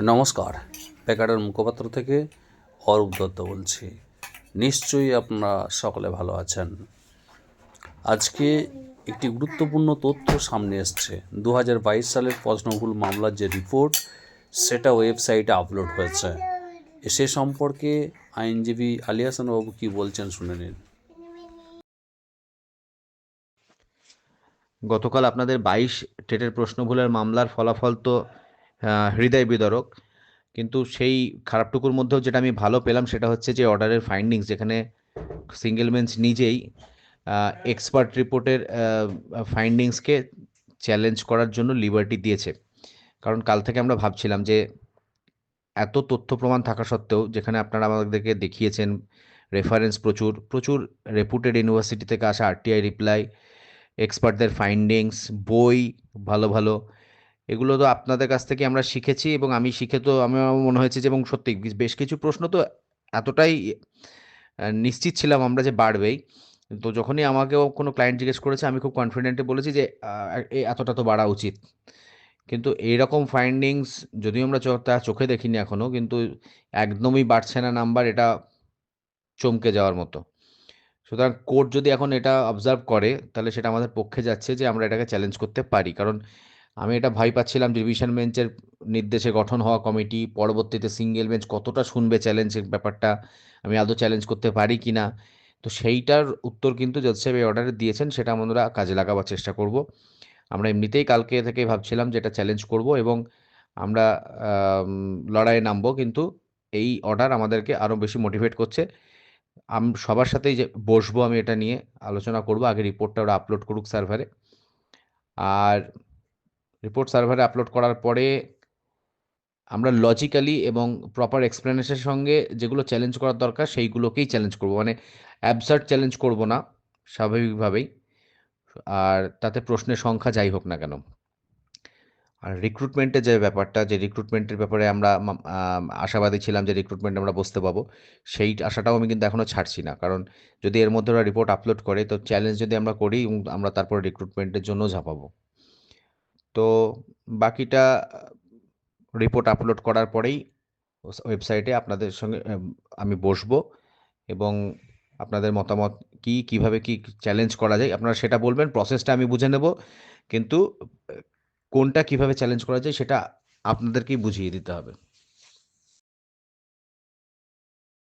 নমস্কার। প্যাকারের মুখপাত্র থেকে অরূপ দত্ত বলছি। নিশ্চয়ই আপনারা সকলে ভালো আছেন। আজকে একটি গুরুত্বপূর্ণ তথ্য সামনে এসছে। দু হাজার বাইশ সালের প্রশ্নভুল মামলার যে রিপোর্ট, সেটা ওয়েবসাইটে আপলোড হয়েছে। সে সম্পর্কে আইনজীবী আলী হাসান বাবু কী বলছেন শুনে নিন। গতকাল আপনাদের বাইশ টেটের প্রশ্নভুলের মামলার ফলাফল তো হৃদয় বিদরক। কিন্তু সেই খারাপটুকুর মধ্যেও যেটা আমি ভালো পেলাম সেটা হচ্ছে যে অর্ডারের ফাইন্ডিংস যেখানে সিঙ্গেল বেঞ্চ নিজেই এক্সপার্ট রিপোর্টের ফাইন্ডিংসকে চ্যালেঞ্জ করার জন্য লিবার্টি দিয়েছে। কারণ কাল থেকে আমরা ভাবছিলাম যে এত তথ্য প্রমাণ থাকা সত্ত্বেও যেখানে আপনারা আমাদেরকে দেখিয়েছেন রেফারেন্স প্রচুর প্রচুর রেপুটেড ইউনিভার্সিটি থেকে আসা আরটিআই রিপ্লাই এক্সপার্টদের ফাইন্ডিংস বই, ভালো ভালো। এগুলো তো আপনাদের কাছ থেকে আমরা শিখেছি এবং আমি শিখে তো আমার মনে হয়েছে যে, এবং সত্যি বেশ কিছু প্রশ্ন তো এতটাই নিশ্চিত ছিলাম আমরা যে বাড়বেই। তো যখনই আমাকেও কোনো ক্লায়েন্ট জিজ্ঞেস করেছে, আমি খুব কনফিডেন্টে বলেছি যে এতটা তো বাড়া উচিত। কিন্তু এইরকম ফাইন্ডিংস যদিও আমরা তা চোখে দেখিনি এখনও কিন্তু একদমই বাড়ছে না নাম্বার এটা চমকে যাওয়ার মতো। সুতরাং কোর্ট যদি এখন এটা অবজার্ভ করে, তাহলে সেটা আমাদের পক্ষে যাচ্ছে যে, আমরা এটাকে চ্যালেঞ্জ করতে পারি। কারণ আমি এটা ভয় পাচ্ছিলাম ডিভিশন বেঞ্চের নির্দেশে গঠন হওয়া কমিটি পরবর্তীতে সিঙ্গেল বেঞ্চ কতটা শুনবে চ্যালেঞ্জের ব্যাপারটা আমি আদৌ চ্যালেঞ্জ করতে পারি কি না? তো সেইটার উত্তর কিন্তু জজ সাহেব এই অর্ডারে দিয়েছেন সেটা আমরা কাজে লাগাবার চেষ্টা করব। আমরা এমনিতেই কালকে থেকে ভাবছিলাম যে এটা চ্যালেঞ্জ করব এবং আমরা আম, লড়াইয়ে নামবো কিন্তু এই অর্ডার আমাদেরকে আরও বেশি মোটিভেট করছে। আম সবার সাথেই যে বসবো আমি এটা নিয়ে আলোচনা করব আগে রিপোর্টটা ওরা আপলোড করুক সার্ভারে আর রিপোর্ট সার্ভারে আপলোড করার পরে আমরা লজিক্যালি এবং প্রপার এক্সপ্লেনেশনের সঙ্গে যেগুলো চ্যালেঞ্জ করার দরকার সেইগুলোকেই চ্যালেঞ্জ করব। মানে অ্যাবসার্ট চ্যালেঞ্জ করব না, স্বাভাবিকভাবেই। আর তাতে প্রশ্নের সংখ্যা যাই হোক না কেন। আর রিক্রুটমেন্টের যে ব্যাপারটা, যে রিক্রুটমেন্টের ব্যাপারে আমরা আশাবাদী ছিলাম যে রিক্রুটমেন্ট আমরা বসতে পাবো, সেই আশাটাও আমি কিন্তু এখনও ছাড়ছি না। কারণ যদি এর মধ্যে ওরা রিপোর্ট আপলোড করে, তো চ্যালেঞ্জ যদি আমরা করি আমরা তারপর রিক্রুটমেন্টের জন্য ঝাঁপাবো। তো বাকিটা রিপোর্ট আপলোড করার পরেই ওয়েবসাইটে আপনাদের সঙ্গে আমি বসবো এবং আপনাদের মতামত কি, কীভাবে কি চ্যালেঞ্জ করা যায়, আপনারা সেটা বলবেন প্রসেসটা আমি বুঝে নেব। কিন্তু কোনটা কীভাবে চ্যালেঞ্জ করা যায়, সেটা আপনাদেরকেই বুঝিয়ে দিতে হবে।